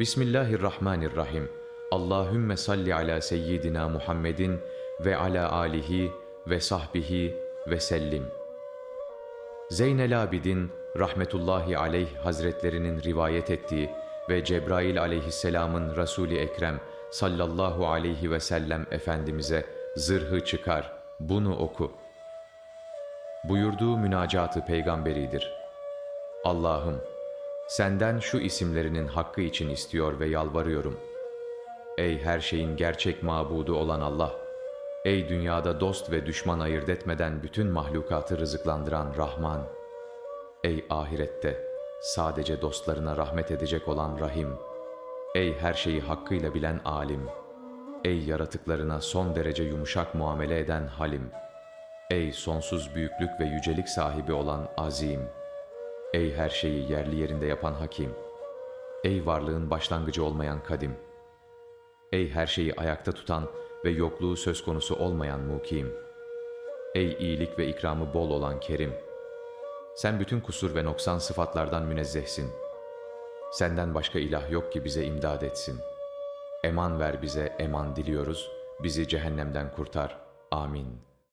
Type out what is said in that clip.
Bismillahirrahmanirrahim. Allahümme salli ala seyyidina Muhammedin ve ala alihi ve sahbihi ve sellim. Zeynel Abidin rahmetullahi aleyh hazretlerinin rivayet ettiği ve Cebrail aleyhisselamın Resul-i Ekrem sallallahu aleyhi ve sellem Efendimiz'e zırhı çıkar, bunu oku. Buyurduğu münacatı peygamberidir. Allah'ım, senden şu isimlerinin hakkı için istiyor ve yalvarıyorum. Ey her şeyin gerçek mabudu olan Allah! Ey dünyada dost ve düşman ayırt etmeden bütün mahlukatı rızıklandıran Rahman! Ey ahirette sadece dostlarına rahmet edecek olan Rahim! Ey her şeyi hakkıyla bilen alim! Ey yaratıklarına son derece yumuşak muamele eden Halim! Ey sonsuz büyüklük ve yücelik sahibi olan Azim! Ey her şeyi yerli yerinde yapan Hakim! Ey varlığın başlangıcı olmayan Kadim! Ey her şeyi ayakta tutan ve yokluğu söz konusu olmayan Mukim! Ey iyilik ve ikramı bol olan Kerim! Sen bütün kusur ve noksan sıfatlardan münezzehsin. Senden başka ilah yok ki bize imdad etsin. Eman ver bize, eman diliyoruz. Bizi cehennemden kurtar. Amin.''